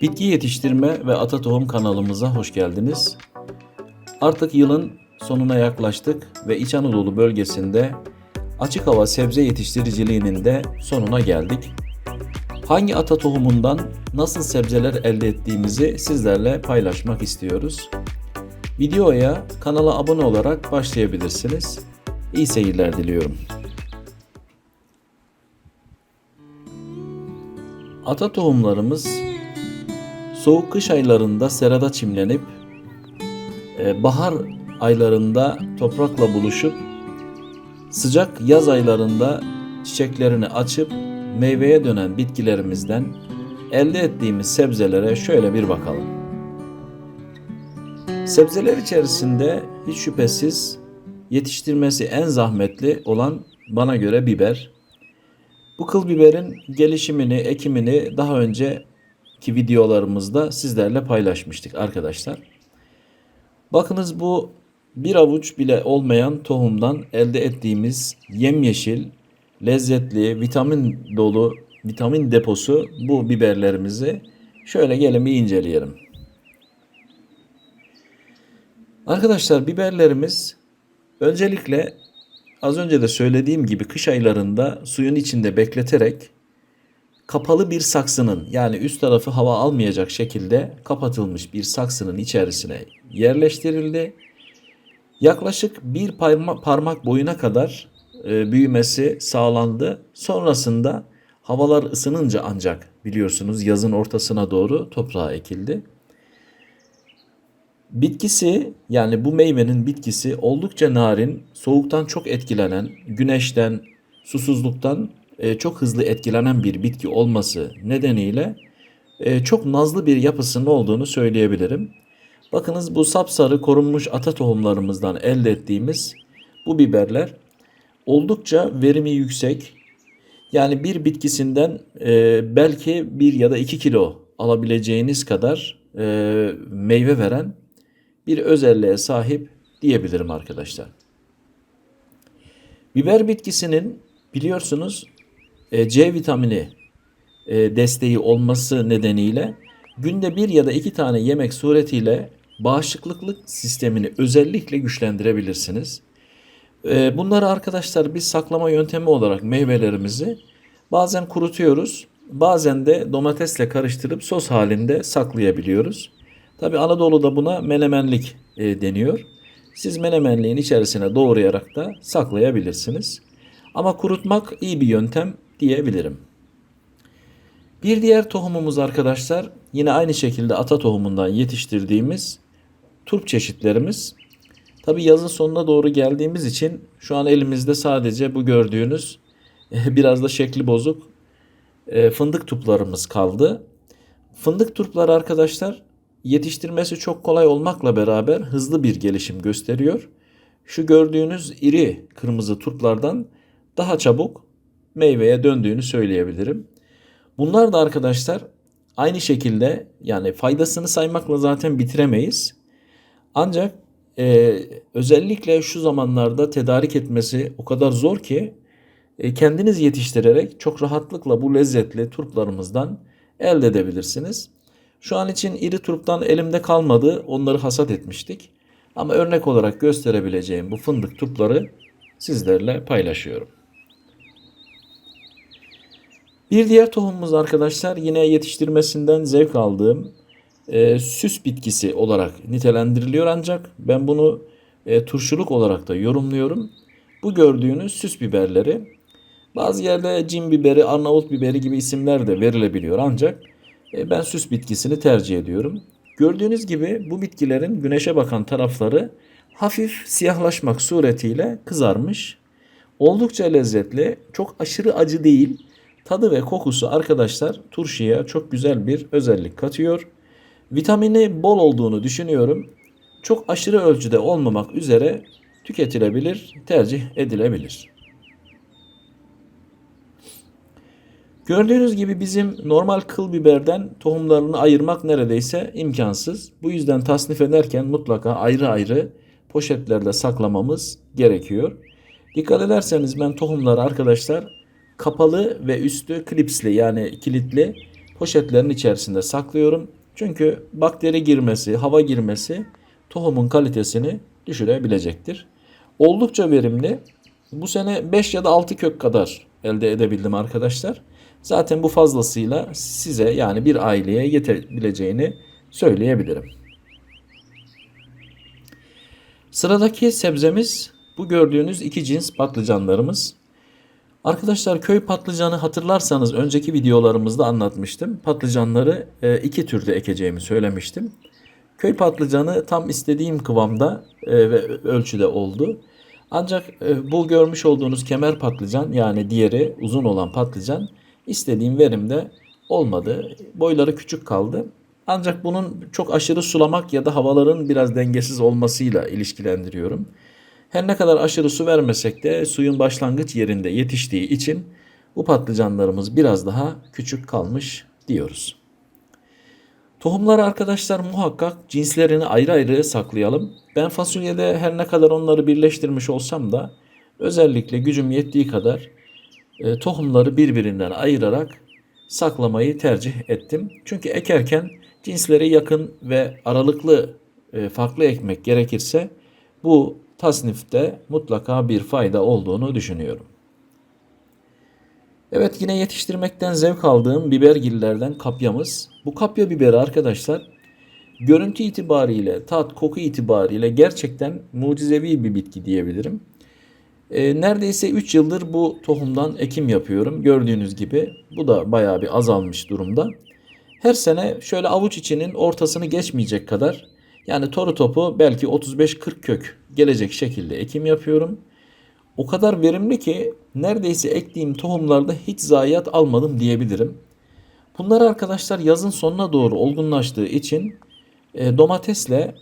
Bitki yetiştirme ve ata tohum kanalımıza hoş geldiniz. Artık yılın sonuna yaklaştık ve İç Anadolu bölgesinde açık hava sebze yetiştiriciliğinin de sonuna geldik. Hangi ata tohumundan nasıl sebzeler elde ettiğimizi sizlerle paylaşmak istiyoruz. Videoya kanala abone olarak başlayabilirsiniz. İyi seyirler diliyorum. Ata tohumlarımız soğuk kış aylarında serada çimlenip e, bahar aylarında toprakla buluşup sıcak yaz aylarında çiçeklerini açıp meyveye dönen bitkilerimizden elde ettiğimiz sebzelere şöyle bir bakalım. Sebzeler içerisinde hiç şüphesiz yetiştirmesi en zahmetli olan bana göre biber. Bu kıl biberin gelişimini, ekimini daha önceki videolarımızda sizlerle paylaşmıştık arkadaşlar. Bakınız bu bir avuç bile olmayan tohumdan elde ettiğimiz yemyeşil, lezzetli, vitamin dolu, vitamin deposu bu biberlerimizi şöyle gelin bir inceleyelim. Arkadaşlar biberlerimiz öncelikle az önce de söylediğim gibi kış aylarında suyun içinde bekleterek kapalı bir saksının yani üst tarafı hava almayacak şekilde kapatılmış bir saksının içerisine yerleştirildi. Yaklaşık bir parma, parmak boyuna kadar e, büyümesi sağlandı. Sonrasında havalar ısınınca ancak biliyorsunuz yazın ortasına doğru toprağa ekildi. Bitkisi yani bu meyvenin bitkisi oldukça narin, soğuktan çok etkilenen, güneşten, susuzluktan e, çok hızlı etkilenen bir bitki olması nedeniyle e, çok nazlı bir yapısının olduğunu söyleyebilirim. Bakınız bu sapsarı korunmuş ata tohumlarımızdan elde ettiğimiz bu biberler oldukça verimi yüksek. Yani bir bitkisinden e, belki bir ya da iki kilo alabileceğiniz kadar e, meyve veren bir özelliğe sahip diyebilirim arkadaşlar. Biber bitkisinin biliyorsunuz C vitamini e, desteği olması nedeniyle günde bir ya da iki tane yemek suretiyle bağışıklık sistemini özellikle güçlendirebilirsiniz. E, bunları arkadaşlar biz saklama yöntemi olarak meyvelerimizi bazen kurutuyoruz, bazen de domatesle karıştırıp sos halinde saklayabiliyoruz. Tabi Anadolu'da buna menemenlik e, deniyor. Siz menemenliğin içerisine doğrayarak da saklayabilirsiniz. Ama kurutmak iyi bir yöntem diyebilirim. Bir diğer tohumumuz arkadaşlar yine aynı şekilde ata tohumundan yetiştirdiğimiz turp çeşitlerimiz. Tabi yazın sonuna doğru geldiğimiz için şu an elimizde sadece bu gördüğünüz biraz da şekli bozuk e, fındık turplarımız kaldı. Fındık turpları arkadaşlar yetiştirmesi çok kolay olmakla beraber hızlı bir gelişim gösteriyor. Şu gördüğünüz iri kırmızı turplardan daha çabuk meyveye döndüğünü söyleyebilirim. Bunlar da arkadaşlar aynı şekilde yani faydasını saymakla zaten bitiremeyiz. Ancak e, özellikle şu zamanlarda tedarik etmesi o kadar zor ki e, kendiniz yetiştirerek çok rahatlıkla bu lezzetli turplarımızdan elde edebilirsiniz. Şu an için iri turptan elimde kalmadı. Onları hasat etmiştik. Ama örnek olarak gösterebileceğim bu fındık turpları sizlerle paylaşıyorum. Bir diğer tohumumuz arkadaşlar yine yetiştirmesinden zevk aldığım e, süs bitkisi olarak nitelendiriliyor ancak ben bunu e, turşuluk olarak da yorumluyorum. Bu gördüğünüz süs biberleri bazı yerde cin biberi, Arnavut biberi gibi isimler de verilebiliyor ancak e, ben süs bitkisini tercih ediyorum. Gördüğünüz gibi bu bitkilerin güneşe bakan tarafları hafif siyahlaşmak suretiyle kızarmış. Oldukça lezzetli, çok aşırı acı değil. Tadı ve kokusu arkadaşlar turşuya çok güzel bir özellik katıyor. Vitamini bol olduğunu düşünüyorum. Çok aşırı ölçüde olmamak üzere tüketilebilir, tercih edilebilir. Gördüğünüz gibi bizim normal kıl biberden tohumlarını ayırmak neredeyse imkansız. Bu yüzden tasnif ederken mutlaka ayrı ayrı poşetlerde saklamamız gerekiyor. Dikkat ederseniz ben tohumları arkadaşlar kapalı ve üstü klipsli yani kilitli poşetlerin içerisinde saklıyorum. Çünkü bakteri girmesi, hava girmesi tohumun kalitesini düşürebilecektir. Oldukça verimli. Bu sene 5 ya da 6 kök kadar elde edebildim arkadaşlar. Zaten bu fazlasıyla size yani bir aileye yetebileceğini söyleyebilirim. Sıradaki sebzemiz bu gördüğünüz iki cins patlıcanlarımız. Arkadaşlar köy patlıcanı hatırlarsanız önceki videolarımızda anlatmıştım. Patlıcanları e, iki türde ekeceğimi söylemiştim. Köy patlıcanı tam istediğim kıvamda e, ve ölçüde oldu. Ancak e, bu görmüş olduğunuz kemer patlıcan yani diğeri uzun olan patlıcan istediğim verimde olmadı. Boyları küçük kaldı. Ancak bunun çok aşırı sulamak ya da havaların biraz dengesiz olmasıyla ilişkilendiriyorum. Her ne kadar aşırı su vermesek de suyun başlangıç yerinde yetiştiği için bu patlıcanlarımız biraz daha küçük kalmış diyoruz. Tohumları arkadaşlar muhakkak cinslerini ayrı ayrı saklayalım. Ben fasulyede her ne kadar onları birleştirmiş olsam da özellikle gücüm yettiği kadar e, tohumları birbirinden ayırarak saklamayı tercih ettim. Çünkü ekerken cinsleri yakın ve aralıklı e, farklı ekmek gerekirse bu tasnifte mutlaka bir fayda olduğunu düşünüyorum. Evet yine yetiştirmekten zevk aldığım bibergillerden kapyamız. Bu kapya biberi arkadaşlar görüntü itibariyle, tat, koku itibariyle gerçekten mucizevi bir bitki diyebilirim. E, neredeyse 3 yıldır bu tohumdan ekim yapıyorum. Gördüğünüz gibi bu da bayağı bir azalmış durumda. Her sene şöyle avuç içinin ortasını geçmeyecek kadar yani toru topu belki 35-40 kök gelecek şekilde ekim yapıyorum. O kadar verimli ki neredeyse ektiğim tohumlarda hiç zayiat almadım diyebilirim. Bunları arkadaşlar yazın sonuna doğru olgunlaştığı için e, domatesle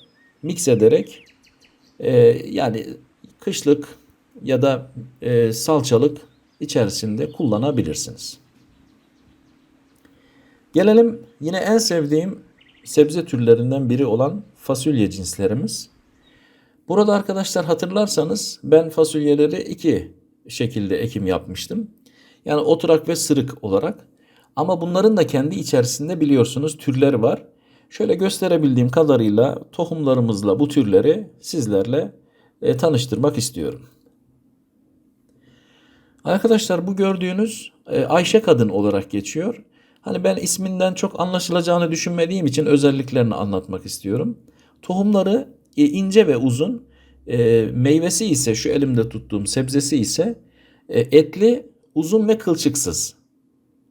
mix ederek e, yani kışlık ya da e, salçalık içerisinde kullanabilirsiniz. Gelelim yine en sevdiğim sebze türlerinden biri olan fasulye cinslerimiz. Burada arkadaşlar hatırlarsanız ben fasulyeleri iki şekilde ekim yapmıştım. Yani oturak ve sırık olarak. Ama bunların da kendi içerisinde biliyorsunuz türleri var. Şöyle gösterebildiğim kadarıyla tohumlarımızla bu türleri sizlerle e, tanıştırmak istiyorum. Arkadaşlar bu gördüğünüz e, Ayşe kadın olarak geçiyor. Hani ben isminden çok anlaşılacağını düşünmediğim için özelliklerini anlatmak istiyorum. Tohumları e, ince ve uzun, e, meyvesi ise şu elimde tuttuğum sebzesi ise e, etli, uzun ve kılçıksız.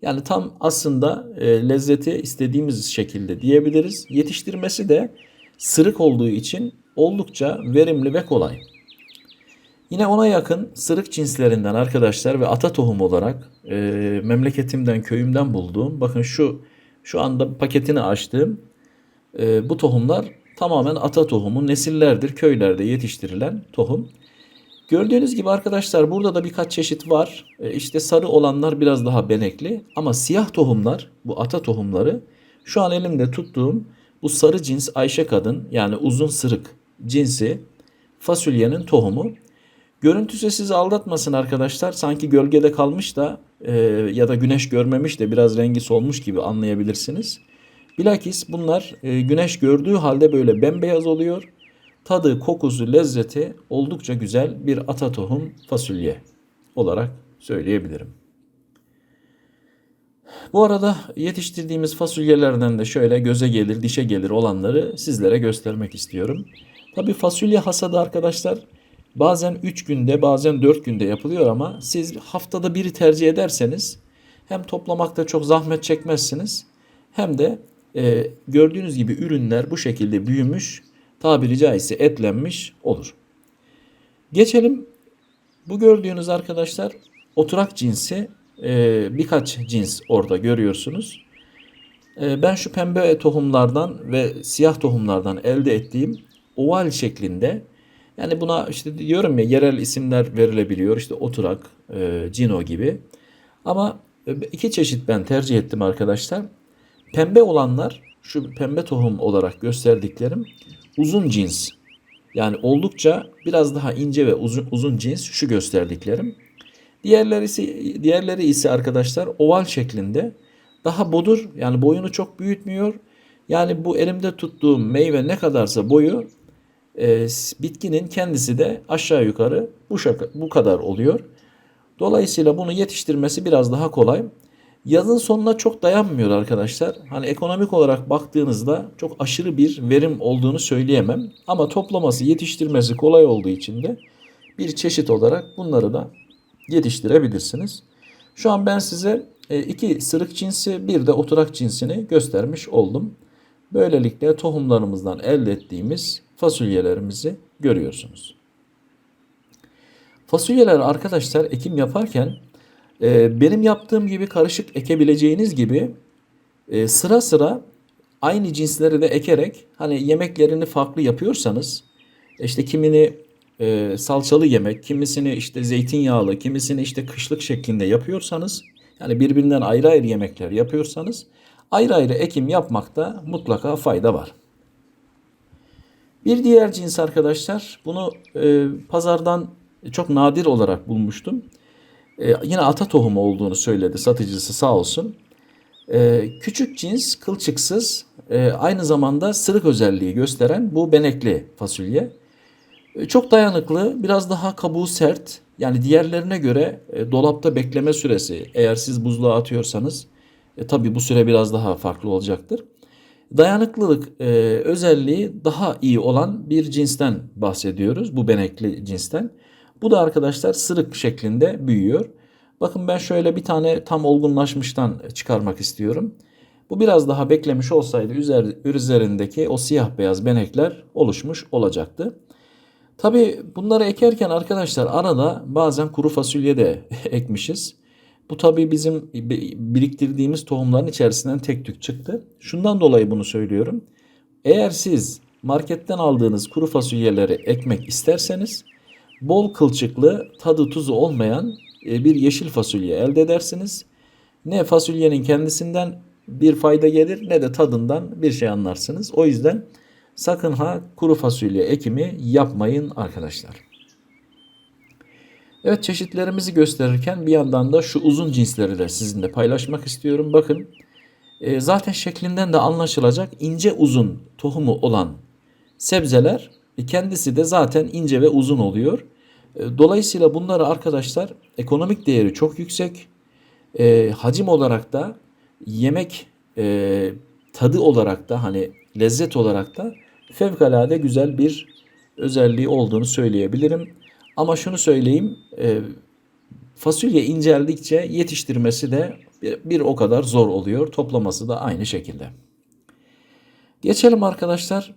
Yani tam aslında e, lezzeti istediğimiz şekilde diyebiliriz. Yetiştirmesi de sırık olduğu için oldukça verimli ve kolay. Yine ona yakın sırık cinslerinden arkadaşlar ve ata tohum olarak e, memleketimden, köyümden bulduğum, bakın şu şu anda paketini açtığım e, bu tohumlar tamamen ata tohumu, nesillerdir köylerde yetiştirilen tohum. Gördüğünüz gibi arkadaşlar burada da birkaç çeşit var. E, işte sarı olanlar biraz daha benekli ama siyah tohumlar, bu ata tohumları şu an elimde tuttuğum bu sarı cins Ayşe kadın yani uzun sırık cinsi fasulyenin tohumu. Görüntüsü sizi aldatmasın arkadaşlar. Sanki gölgede kalmış da e, ya da güneş görmemiş de biraz rengi solmuş gibi anlayabilirsiniz. Bilakis bunlar e, güneş gördüğü halde böyle bembeyaz oluyor. Tadı, kokusu, lezzeti oldukça güzel bir ata tohum fasulye olarak söyleyebilirim. Bu arada yetiştirdiğimiz fasulyelerden de şöyle göze gelir, dişe gelir olanları sizlere göstermek istiyorum. Tabi fasulye hasadı arkadaşlar Bazen 3 günde bazen 4 günde yapılıyor ama siz haftada biri tercih ederseniz hem toplamakta çok zahmet çekmezsiniz hem de e, gördüğünüz gibi ürünler bu şekilde büyümüş tabiri caizse etlenmiş olur. Geçelim bu gördüğünüz arkadaşlar oturak cinsi e, birkaç cins orada görüyorsunuz. E, ben şu pembe tohumlardan ve siyah tohumlardan elde ettiğim oval şeklinde yani buna işte diyorum ya yerel isimler verilebiliyor. İşte oturak, e, cino gibi. Ama e, iki çeşit ben tercih ettim arkadaşlar. Pembe olanlar şu pembe tohum olarak gösterdiklerim uzun cins. Yani oldukça biraz daha ince ve uzun, uzun cins şu gösterdiklerim. Diğerleri ise, diğerleri ise arkadaşlar oval şeklinde daha bodur. Yani boyunu çok büyütmüyor. Yani bu elimde tuttuğum meyve ne kadarsa boyu e, bitkinin kendisi de aşağı yukarı bu, şaka, bu kadar oluyor. Dolayısıyla bunu yetiştirmesi biraz daha kolay. Yazın sonuna çok dayanmıyor arkadaşlar. Hani ekonomik olarak baktığınızda çok aşırı bir verim olduğunu söyleyemem. Ama toplaması, yetiştirmesi kolay olduğu için de bir çeşit olarak bunları da yetiştirebilirsiniz. Şu an ben size e, iki sırık cinsi bir de oturak cinsini göstermiş oldum. Böylelikle tohumlarımızdan elde ettiğimiz fasulyelerimizi görüyorsunuz. Fasulyeler arkadaşlar ekim yaparken e, benim yaptığım gibi karışık ekebileceğiniz gibi e, sıra sıra aynı cinsleri de ekerek hani yemeklerini farklı yapıyorsanız işte kimini e, salçalı yemek, kimisini işte zeytinyağlı, kimisini işte kışlık şeklinde yapıyorsanız yani birbirinden ayrı ayrı yemekler yapıyorsanız ayrı ayrı ekim yapmakta mutlaka fayda var. Bir diğer cins arkadaşlar bunu e, pazardan çok nadir olarak bulmuştum. E, yine ata tohumu olduğunu söyledi satıcısı sağ olsun. E, küçük cins kılçıksız e, aynı zamanda sırık özelliği gösteren bu benekli fasulye. E, çok dayanıklı biraz daha kabuğu sert yani diğerlerine göre e, dolapta bekleme süresi eğer siz buzluğa atıyorsanız e, tabi bu süre biraz daha farklı olacaktır. Dayanıklılık e, özelliği daha iyi olan bir cinsten bahsediyoruz. Bu benekli cinsten. Bu da arkadaşlar sırık şeklinde büyüyor. Bakın ben şöyle bir tane tam olgunlaşmıştan çıkarmak istiyorum. Bu biraz daha beklemiş olsaydı üzerindeki o siyah beyaz benekler oluşmuş olacaktı. Tabi bunları ekerken arkadaşlar arada bazen kuru fasulye de ekmişiz. Bu tabi bizim biriktirdiğimiz tohumların içerisinden tek tük çıktı. Şundan dolayı bunu söylüyorum. Eğer siz marketten aldığınız kuru fasulyeleri ekmek isterseniz bol kılçıklı tadı tuzu olmayan e, bir yeşil fasulye elde edersiniz. Ne fasulyenin kendisinden bir fayda gelir ne de tadından bir şey anlarsınız. O yüzden sakın ha kuru fasulye ekimi yapmayın arkadaşlar. Evet çeşitlerimizi gösterirken bir yandan da şu uzun cinsleri de sizinle paylaşmak istiyorum. Bakın e, zaten şeklinden de anlaşılacak ince uzun tohumu olan sebzeler e, kendisi de zaten ince ve uzun oluyor. E, dolayısıyla bunları arkadaşlar ekonomik değeri çok yüksek. E, hacim olarak da yemek e, tadı olarak da hani lezzet olarak da fevkalade güzel bir özelliği olduğunu söyleyebilirim. Ama şunu söyleyeyim e, fasulye inceldikçe yetiştirmesi de bir, bir o kadar zor oluyor. Toplaması da aynı şekilde. Geçelim arkadaşlar.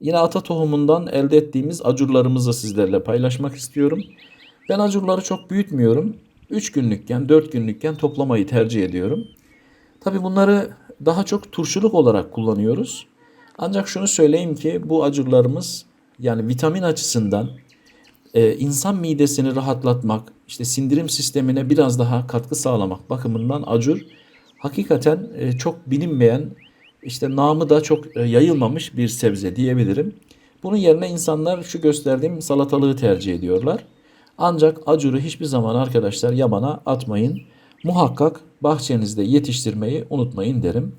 Yine ata tohumundan elde ettiğimiz acurlarımızı sizlerle paylaşmak istiyorum. Ben acurları çok büyütmüyorum. 3 günlükken 4 günlükken toplamayı tercih ediyorum. Tabi bunları daha çok turşuluk olarak kullanıyoruz. Ancak şunu söyleyeyim ki bu acurlarımız yani vitamin açısından e, insan midesini rahatlatmak, işte sindirim sistemine biraz daha katkı sağlamak bakımından acur hakikaten e, çok bilinmeyen, işte namı da çok e, yayılmamış bir sebze diyebilirim. Bunun yerine insanlar şu gösterdiğim salatalığı tercih ediyorlar. Ancak acuru hiçbir zaman arkadaşlar yabana atmayın. Muhakkak bahçenizde yetiştirmeyi unutmayın derim.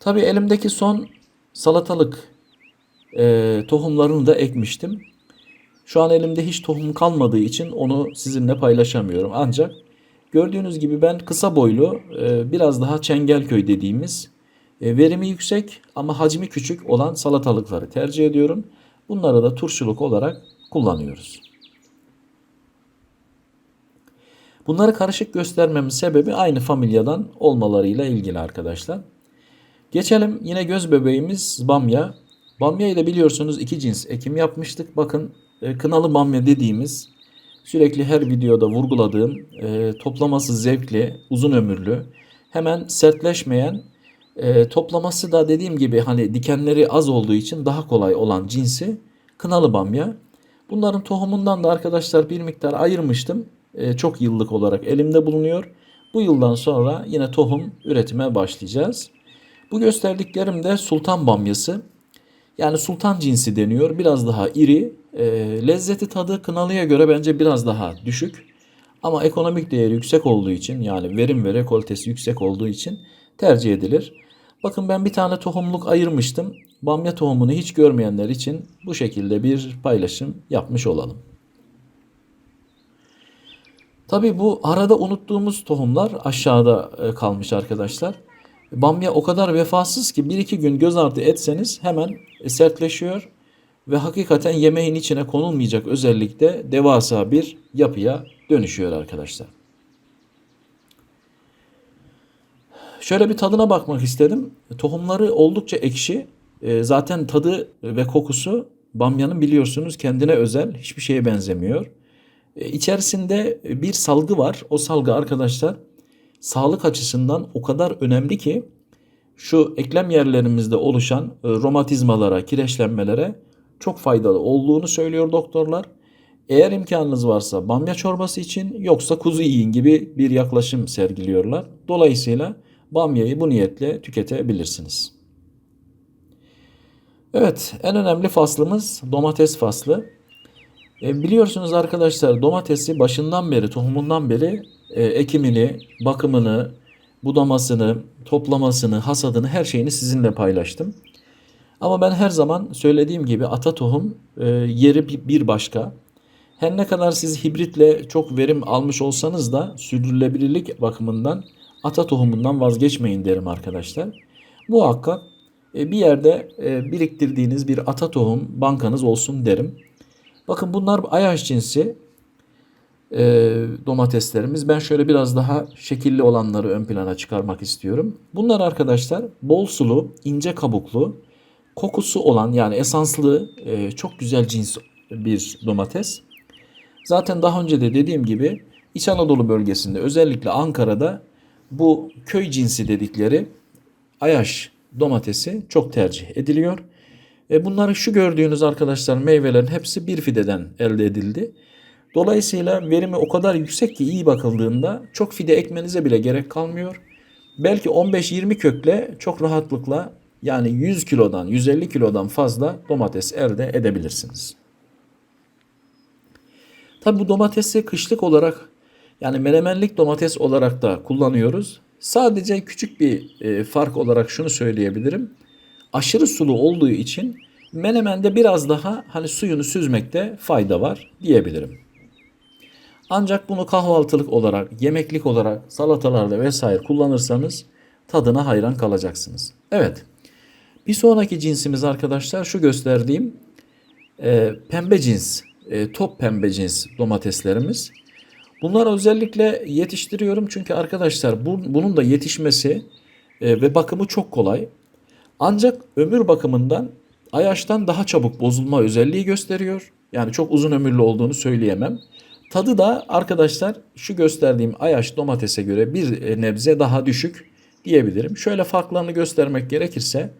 Tabi elimdeki son salatalık e, tohumlarını da ekmiştim. Şu an elimde hiç tohum kalmadığı için onu sizinle paylaşamıyorum. Ancak gördüğünüz gibi ben kısa boylu e, biraz daha Çengelköy dediğimiz e, verimi yüksek ama hacmi küçük olan salatalıkları tercih ediyorum. Bunları da turşuluk olarak kullanıyoruz. Bunları karışık göstermemin sebebi aynı familyadan olmalarıyla ilgili arkadaşlar. Geçelim yine göz bebeğimiz bamya. Bamya ile biliyorsunuz iki cins ekim yapmıştık. Bakın kınalı bamya dediğimiz sürekli her videoda vurguladığım e, toplaması zevkli, uzun ömürlü, hemen sertleşmeyen, e, toplaması da dediğim gibi hani dikenleri az olduğu için daha kolay olan cinsi kınalı bamya. Bunların tohumundan da arkadaşlar bir miktar ayırmıştım. E, çok yıllık olarak elimde bulunuyor. Bu yıldan sonra yine tohum üretime başlayacağız. Bu gösterdiklerim de sultan bamyası. Yani sultan cinsi deniyor. Biraz daha iri. E, lezzeti tadı kınalıya göre bence biraz daha düşük. Ama ekonomik değeri yüksek olduğu için yani verim ve rekoltesi yüksek olduğu için tercih edilir. Bakın ben bir tane tohumluk ayırmıştım. Bamya tohumunu hiç görmeyenler için bu şekilde bir paylaşım yapmış olalım. Tabii bu arada unuttuğumuz tohumlar aşağıda e, kalmış arkadaşlar. Bamya o kadar vefasız ki bir iki gün göz ardı etseniz hemen sertleşiyor ve hakikaten yemeğin içine konulmayacak özellikle devasa bir yapıya dönüşüyor arkadaşlar. Şöyle bir tadına bakmak istedim. Tohumları oldukça ekşi. E, zaten tadı ve kokusu bamyanın biliyorsunuz kendine özel. Hiçbir şeye benzemiyor. E, içerisinde bir salgı var. O salgı arkadaşlar sağlık açısından o kadar önemli ki şu eklem yerlerimizde oluşan e, romatizmalara, kireçlenmelere çok faydalı olduğunu söylüyor doktorlar. Eğer imkanınız varsa bamya çorbası için yoksa kuzu yiyin gibi bir yaklaşım sergiliyorlar. Dolayısıyla bamyayı bu niyetle tüketebilirsiniz. Evet, en önemli faslımız domates faslı. E, biliyorsunuz arkadaşlar domatesi başından beri, tohumundan beri e, ekimini, bakımını, budamasını, toplamasını, hasadını her şeyini sizinle paylaştım. Ama ben her zaman söylediğim gibi ata tohum e, yeri bir başka. Her ne kadar siz hibritle çok verim almış olsanız da sürdürülebilirlik bakımından ata tohumundan vazgeçmeyin derim arkadaşlar. Muhakkak e, bir yerde e, biriktirdiğiniz bir ata tohum bankanız olsun derim. Bakın bunlar ayaş cinsi e, domateslerimiz. Ben şöyle biraz daha şekilli olanları ön plana çıkarmak istiyorum. Bunlar arkadaşlar bol sulu, ince kabuklu, kokusu olan yani esanslı e, çok güzel cins bir domates. Zaten daha önce de dediğim gibi İç Anadolu bölgesinde özellikle Ankara'da bu köy cinsi dedikleri ayaş domatesi çok tercih ediliyor. E bunları şu gördüğünüz arkadaşlar meyvelerin hepsi bir fideden elde edildi. Dolayısıyla verimi o kadar yüksek ki iyi bakıldığında çok fide ekmenize bile gerek kalmıyor. Belki 15-20 kökle çok rahatlıkla yani 100 kilodan 150 kilodan fazla domates elde edebilirsiniz. Tabi bu domatesi kışlık olarak yani menemenlik domates olarak da kullanıyoruz. Sadece küçük bir e, fark olarak şunu söyleyebilirim. Aşırı sulu olduğu için menemende biraz daha hani suyunu süzmekte fayda var diyebilirim. Ancak bunu kahvaltılık olarak, yemeklik olarak, salatalarda vesaire kullanırsanız tadına hayran kalacaksınız. Evet. Bir sonraki cinsimiz arkadaşlar şu gösterdiğim e, pembe cins, e, top pembe cins domateslerimiz. Bunları özellikle yetiştiriyorum çünkü arkadaşlar bu, bunun da yetişmesi e, ve bakımı çok kolay. Ancak ömür bakımından Ayaş'tan daha çabuk bozulma özelliği gösteriyor. Yani çok uzun ömürlü olduğunu söyleyemem. Tadı da arkadaşlar şu gösterdiğim Ayaş domatese göre bir nebze daha düşük diyebilirim. Şöyle farklarını göstermek gerekirse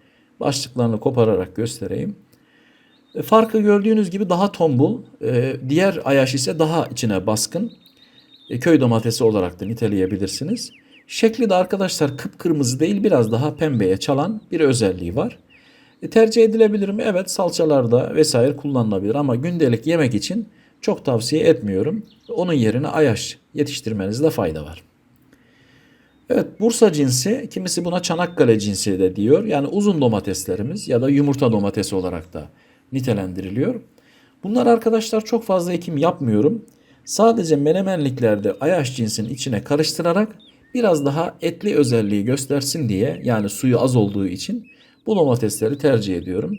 başlıklarını kopararak göstereyim. E, farkı gördüğünüz gibi daha tombul, e, diğer Ayaş ise daha içine baskın. E, köy domatesi olarak da niteleyebilirsiniz. Şekli de arkadaşlar kıpkırmızı değil biraz daha pembeye çalan bir özelliği var. E, tercih edilebilir mi? Evet salçalarda vesaire kullanılabilir ama gündelik yemek için çok tavsiye etmiyorum. Onun yerine ayaş yetiştirmenizde fayda var. Evet Bursa cinsi kimisi buna Çanakkale cinsi de diyor. Yani uzun domateslerimiz ya da yumurta domatesi olarak da nitelendiriliyor. Bunlar arkadaşlar çok fazla ekim yapmıyorum. Sadece menemenliklerde ayaş cinsinin içine karıştırarak biraz daha etli özelliği göstersin diye yani suyu az olduğu için bu domatesleri tercih ediyorum.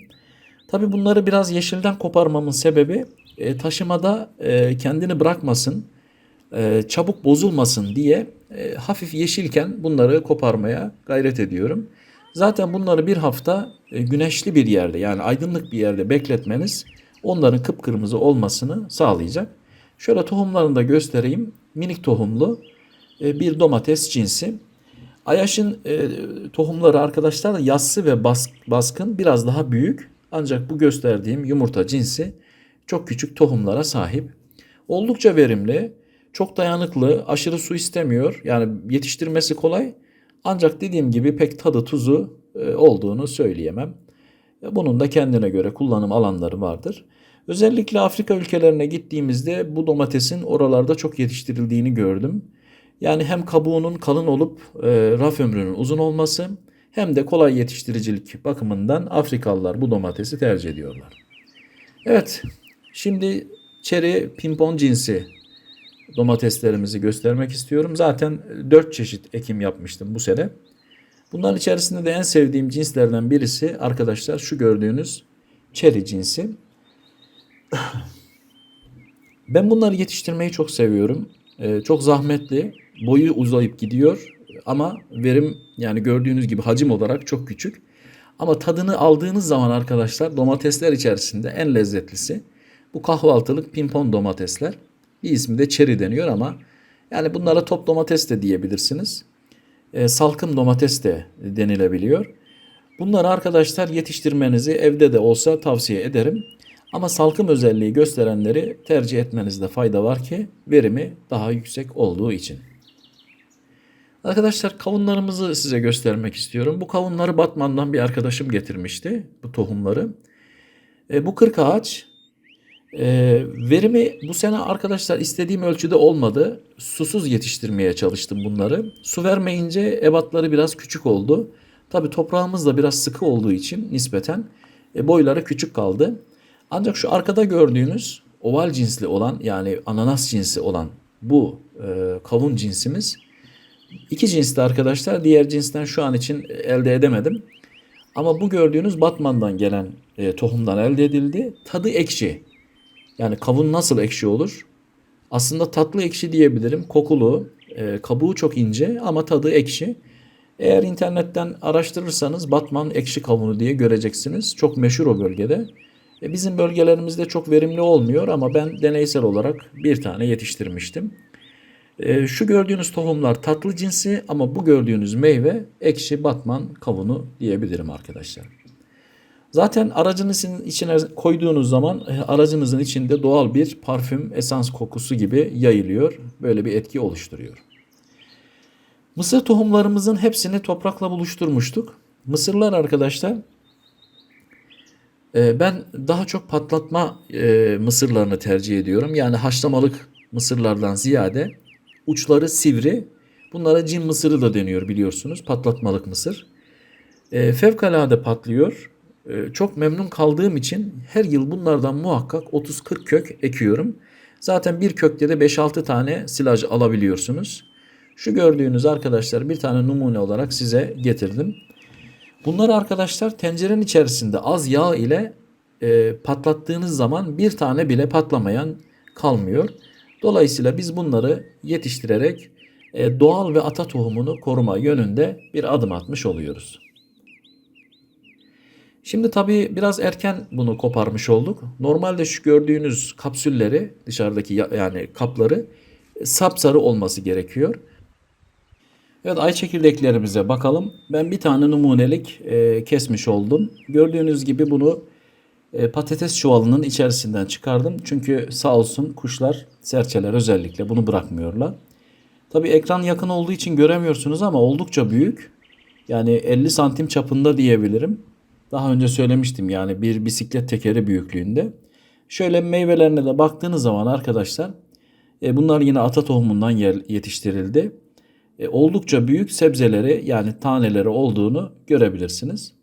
Tabi bunları biraz yeşilden koparmamın sebebi e, taşımada e, kendini bırakmasın, e, çabuk bozulmasın diye e, hafif yeşilken bunları koparmaya gayret ediyorum. Zaten bunları bir hafta e, güneşli bir yerde yani aydınlık bir yerde bekletmeniz onların kıpkırmızı olmasını sağlayacak. Şöyle tohumlarını da göstereyim. Minik tohumlu e, bir domates cinsi. Ayaş'ın e, tohumları arkadaşlar yassı ve bask, baskın biraz daha büyük. Ancak bu gösterdiğim yumurta cinsi çok küçük tohumlara sahip. Oldukça verimli, çok dayanıklı, aşırı su istemiyor. Yani yetiştirmesi kolay. Ancak dediğim gibi pek tadı tuzu e, olduğunu söyleyemem. Bunun da kendine göre kullanım alanları vardır. Özellikle Afrika ülkelerine gittiğimizde bu domatesin oralarda çok yetiştirildiğini gördüm. Yani hem kabuğunun kalın olup e, raf ömrünün uzun olması hem de kolay yetiştiricilik bakımından Afrikalılar bu domatesi tercih ediyorlar. Evet, şimdi çeri pimpon cinsi domateslerimizi göstermek istiyorum. Zaten 4 çeşit ekim yapmıştım bu sene. Bunların içerisinde de en sevdiğim cinslerden birisi arkadaşlar şu gördüğünüz çeri cinsi. Ben bunları yetiştirmeyi çok seviyorum. Ee, çok zahmetli, boyu uzayıp gidiyor ama verim yani gördüğünüz gibi hacim olarak çok küçük. Ama tadını aldığınız zaman arkadaşlar domatesler içerisinde en lezzetlisi bu kahvaltılık pimpon domatesler. Bir ismi de çeri deniyor ama yani bunlara top domates de diyebilirsiniz. E, salkım domates de denilebiliyor. Bunları arkadaşlar yetiştirmenizi evde de olsa tavsiye ederim. Ama salkım özelliği gösterenleri tercih etmenizde fayda var ki verimi daha yüksek olduğu için. Arkadaşlar kavunlarımızı size göstermek istiyorum. Bu kavunları Batman'dan bir arkadaşım getirmişti. Bu tohumları. E, bu 40 ağaç e, verimi bu sene arkadaşlar istediğim ölçüde olmadı. Susuz yetiştirmeye çalıştım bunları. Su vermeyince ebatları biraz küçük oldu. Tabi toprağımız da biraz sıkı olduğu için nispeten e, boyları küçük kaldı. Ancak şu arkada gördüğünüz oval cinsli olan yani ananas cinsi olan bu e, kavun cinsimiz iki cinsli arkadaşlar. Diğer cinsten şu an için elde edemedim. Ama bu gördüğünüz Batman'dan gelen e, tohumdan elde edildi. Tadı ekşi. Yani kavun nasıl ekşi olur? Aslında tatlı ekşi diyebilirim. Kokulu, e, kabuğu çok ince ama tadı ekşi. Eğer internetten araştırırsanız Batman ekşi kavunu diye göreceksiniz. Çok meşhur o bölgede. E, bizim bölgelerimizde çok verimli olmuyor ama ben deneysel olarak bir tane yetiştirmiştim. E, şu gördüğünüz tohumlar tatlı cinsi ama bu gördüğünüz meyve ekşi Batman kavunu diyebilirim arkadaşlar. Zaten aracınızın içine koyduğunuz zaman e, aracınızın içinde doğal bir parfüm, esans kokusu gibi yayılıyor. Böyle bir etki oluşturuyor. Mısır tohumlarımızın hepsini toprakla buluşturmuştuk. Mısırlar arkadaşlar e, ben daha çok patlatma e, mısırlarını tercih ediyorum. Yani haşlamalık mısırlardan ziyade uçları sivri. Bunlara cin mısırı da deniyor biliyorsunuz. Patlatmalık mısır. Fevkalade patlıyor. Çok memnun kaldığım için her yıl bunlardan muhakkak 30-40 kök ekiyorum. Zaten bir kökte de 5-6 tane silaj alabiliyorsunuz. Şu gördüğünüz arkadaşlar bir tane numune olarak size getirdim. Bunları arkadaşlar tencerenin içerisinde az yağ ile e, patlattığınız zaman bir tane bile patlamayan kalmıyor. Dolayısıyla biz bunları yetiştirerek e, doğal ve ata tohumunu koruma yönünde bir adım atmış oluyoruz. Şimdi tabii biraz erken bunu koparmış olduk. Normalde şu gördüğünüz kapsülleri dışarıdaki yani kapları sapsarı olması gerekiyor. Evet ay çekirdeklerimize bakalım. Ben bir tane numunelik e, kesmiş oldum. Gördüğünüz gibi bunu e, patates çuvalının içerisinden çıkardım. Çünkü sağ olsun kuşlar, serçeler özellikle bunu bırakmıyorlar. Tabi ekran yakın olduğu için göremiyorsunuz ama oldukça büyük. Yani 50 santim çapında diyebilirim. Daha önce söylemiştim yani bir bisiklet tekeri büyüklüğünde. Şöyle meyvelerine de baktığınız zaman arkadaşlar e, bunlar yine ata tohumundan yetiştirildi e, oldukça büyük sebzeleri yani taneleri olduğunu görebilirsiniz.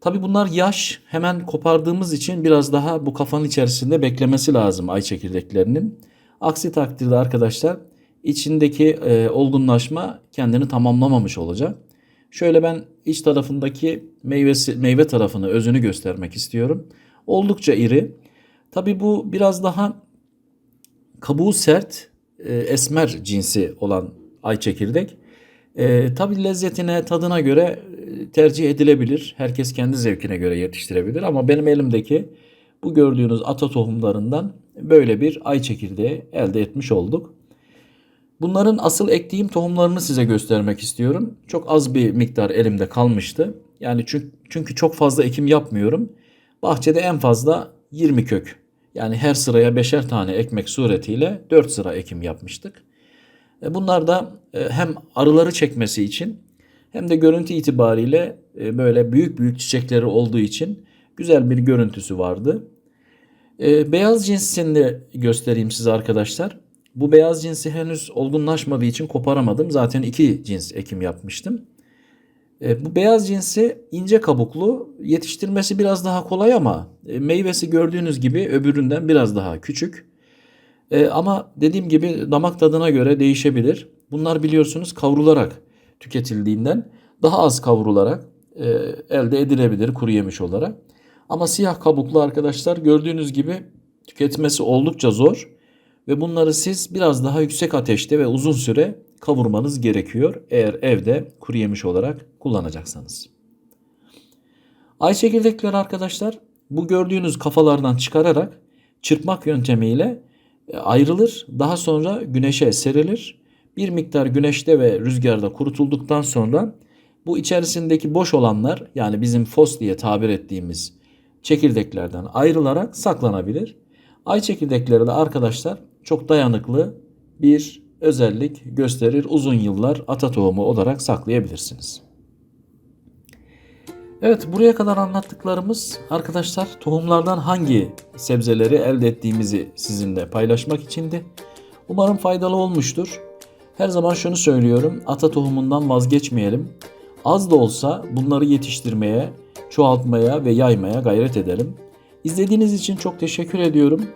Tabi bunlar yaş hemen kopardığımız için biraz daha bu kafanın içerisinde beklemesi lazım ay çekirdeklerinin. Aksi takdirde arkadaşlar içindeki e, olgunlaşma kendini tamamlamamış olacak. Şöyle ben iç tarafındaki meyvesi, meyve tarafını özünü göstermek istiyorum. Oldukça iri. Tabi bu biraz daha kabuğu sert e, esmer cinsi olan ay çekirdek. E, tabii lezzetine, tadına göre e, tercih edilebilir. Herkes kendi zevkine göre yetiştirebilir ama benim elimdeki bu gördüğünüz ata tohumlarından böyle bir ay çekirdeği elde etmiş olduk. Bunların asıl ektiğim tohumlarını size göstermek istiyorum. Çok az bir miktar elimde kalmıştı. Yani çünkü, çünkü çok fazla ekim yapmıyorum. Bahçede en fazla 20 kök. Yani her sıraya beşer tane ekmek suretiyle 4 sıra ekim yapmıştık. E, bunlar da e, hem arıları çekmesi için hem de görüntü itibariyle e, böyle büyük büyük çiçekleri olduğu için güzel bir görüntüsü vardı. Beyaz cinsini göstereyim size arkadaşlar. Bu beyaz cinsi henüz olgunlaşmadığı için koparamadım. Zaten iki cins ekim yapmıştım. E, bu beyaz cinsi ince kabuklu. Yetiştirmesi biraz daha kolay ama e, meyvesi gördüğünüz gibi öbüründen biraz daha küçük. E, ama dediğim gibi damak tadına göre değişebilir. Bunlar biliyorsunuz kavrularak tüketildiğinden daha az kavrularak e, elde edilebilir kuru yemiş olarak. Ama siyah kabuklu arkadaşlar gördüğünüz gibi tüketmesi oldukça zor ve bunları siz biraz daha yüksek ateşte ve uzun süre kavurmanız gerekiyor eğer evde kuru yemiş olarak kullanacaksanız. Ay çekirdekleri arkadaşlar bu gördüğünüz kafalardan çıkararak çırpmak yöntemiyle e, ayrılır. Daha sonra güneşe serilir. Bir miktar güneşte ve rüzgarda kurutulduktan sonra bu içerisindeki boş olanlar yani bizim fos diye tabir ettiğimiz çekirdeklerden ayrılarak saklanabilir. Ay çekirdekleri de arkadaşlar çok dayanıklı bir özellik gösterir. Uzun yıllar ata tohumu olarak saklayabilirsiniz. Evet buraya kadar anlattıklarımız arkadaşlar tohumlardan hangi sebzeleri elde ettiğimizi sizinle paylaşmak içindi. Umarım faydalı olmuştur. Her zaman şunu söylüyorum. Ata tohumundan vazgeçmeyelim. Az da olsa bunları yetiştirmeye, çoğaltmaya ve yaymaya gayret edelim. İzlediğiniz için çok teşekkür ediyorum.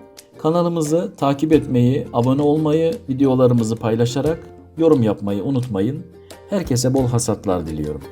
Kanalımızı takip etmeyi, abone olmayı, videolarımızı paylaşarak yorum yapmayı unutmayın. Herkese bol hasatlar diliyorum.